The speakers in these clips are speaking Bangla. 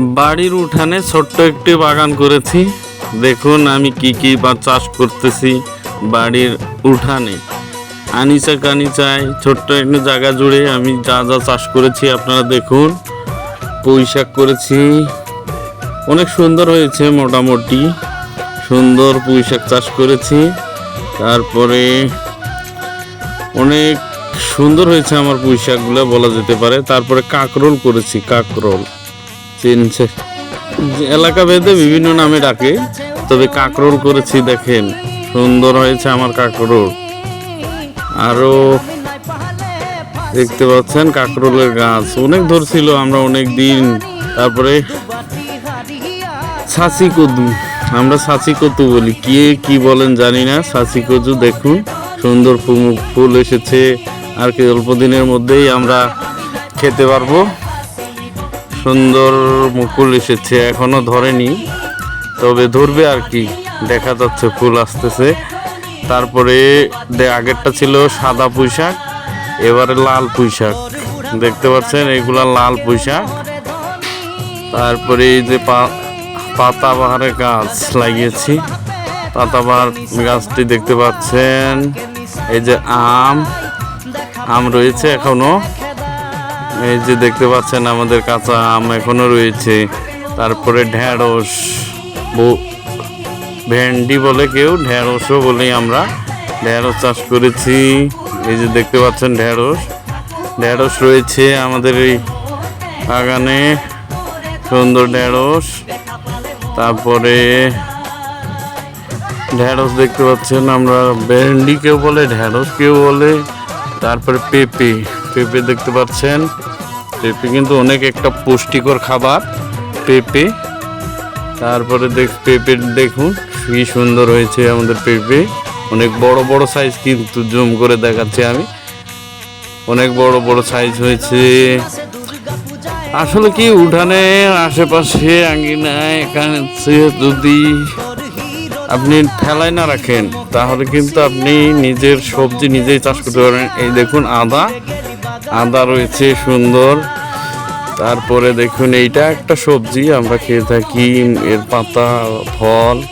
বাড়ির উঠানে ছোট্ট একটি বাগান করেছি। দেখুন আমি কি কি বা চাষ করতেছি বাড়ির উঠানে। আনিচা কানিচায় ছোট্ট একটা জায়গা জুড়ে আমি যা যা চাষ করেছি আপনারা দেখুন। পুঁই শাক করেছি। অনেক সুন্দর হয়েছে মোটামুটি। সুন্দর পুঁই শাক চাষ করেছি। তারপরে অনেক সুন্দর হয়েছে আমার পুঁই শাকগুলো বলা যেতে পারে। তারপরে কাকরোল করেছি, কাকরোল। চিনছে। এলাকা ভেদে বিভিন্ন নামে ডাকে, তবে কাকরোল করেছি দেখেন। সুন্দর হয়েছে আমার কাকরোল। আরও দেখতে পাচ্ছেন কাকরোলের গাছ। অনেক ধরছিল আমরা অনেক দিন। তারপরে ছাঁচি কদু। আমরা ছাঁচি কদু বলি। কে, কি বলেন জানি না। ছাঁচি কদু দেখুন, সুন্দর ফুল এসেছে। আর কি অল্প দিনের মধ্যেই আমরা খেতে পারব। সুন্দর মুকুল এসেছে, এখনও ধরেনি, তবে ধরবে আর কি। দেখা যাচ্ছে, ফুল আসতেছে। তারপরে আগেরটা ছিল সাদা পুঁইশাক, এবারে লাল পুঁইশাক। দেখতে পাচ্ছেন, এগুলা লাল পুঁইশাক। তারপরে এই যে পাতাবাহারের গাছ লাগিয়েছি। পাতাবাহার গাছটি দেখতে পাচ্ছেন, এই যে আম আম রয়েছে এখনও। এই যে দেখতে পাচ্ছেন আমাদের কাঁচা আম এখনও রয়েছে। তারপরে ঢেঁড়স ভেন্ডি বলে কেউ ঢেঁড়সও বলি আমরা। ঢেঁড়স চাষ করেছি, এই যে দেখতে পাচ্ছেন ঢেঁড়স। ঢেঁড়স রয়েছে আমাদের এই বাগানে, সুন্দর ঢেঁড়স। তারপরে ঢেঁড়স দেখতে পাচ্ছেন আমরা ভেন্ডি কেউ বলে ঢেঁড়স কেউ বলে, তারপরে পেঁপে। পেঁপে দেখতে পাচ্ছেন। পেঁপে কিন্তু অনেক একটা পুষ্টিকর খাবার, পেঁপে। তারপরে দেখ, পেঁপে দেখুন, কি সুন্দর হয়েছে আমাদের পেঁপে। অনেক বড় বড় সাইজ কিন্তু জুম করে দেখাচ্ছি আমি। অনেক বড় বড় সাইজ হয়েছে। আসলে কি উঠানে, আশেপাশে আঙ্গিনায়, এখানে যদি আপনি ঠেলায় না রাখেন, তাহলে কিন্তু আপনি নিজের সবজি নিজেই চাষ করতে পারেন এই দেখুন আদা আদা রয়েছে, সুন্দর। তারপরে দেখুন, এইটা একটা সবজি, আমরা খেয়ে থাকি। এর পাতা, ফল,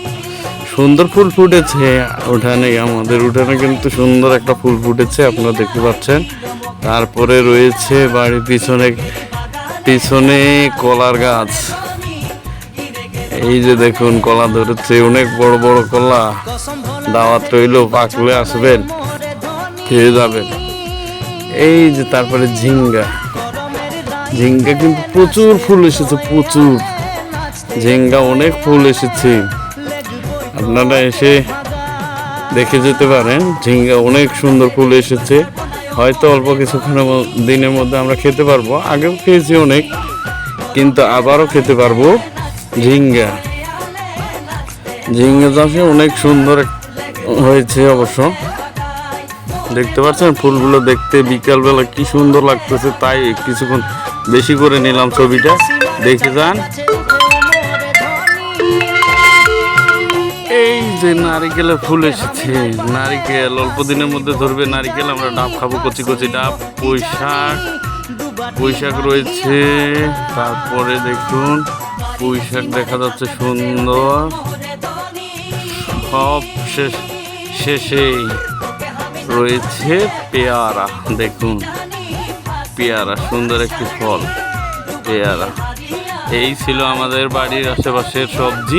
সুন্দর ফুল ফুটেছে। উঠানে, আমাদের উঠানে কিন্তু সুন্দর একটা ফুল ফুটেছে, আপনারা দেখতে পাচ্ছেন। তারপরে রয়েছে বাড়ির পিছনে পিছনে কলার গাছ। এই যে দেখুন, কলা ধরেছে, অনেক বড় বড় কলা। দাওয়াত রইল, পাকলে আসবেন, খেয়ে যাবেন। এই যে তারপরে ঝিঙ্গা। ঝিঙ্গা কিন্তু প্রচুর ফুল এসেছে, প্রচুর। ঝিঙ্গা অনেক ফুল এসেছে। আপনারা এসে দেখে যেতে পারেন, ঝিঙ্গা অনেক সুন্দর ফুল এসেছে। হয়তো অল্প কিছুক্ষণের দিনের মধ্যে আমরা খেতে পারব, আগেও খেয়েছি অনেক, কিন্তু আবারও খেতে পারব ঝিঙ্গা। ঝিঙ্গা চাষে অনেক সুন্দর হয়েছে অবশ্য। দেখতে পাচ্ছেন? ফুলগুলো দেখতে বিকালবেলা কি সুন্দর লাগতেছে, তাই কিছুক্ষণ বেশি করে নিলাম ছবিটা। দেখে যান এই যে নারিকেলের ফুল এসেছে। নারিকেল, অল্প দিনের মধ্যে ধরবে নারিকেল, আমরা ডাব খাব, কচি কচি ডাব, পুঁই শাক। পুঁই শাক রয়েছে। তারপরে দেখুন, পুঁই শাক দেখা যাচ্ছে সুন্দর। সব শেষ, শেষেই। রয়েছে পেয়ারা দেখুন। পেয়ারা সুন্দর একটি ফল পেয়ারা। এই ছিল আমাদের বাড়ির আশেপাশের সবজি।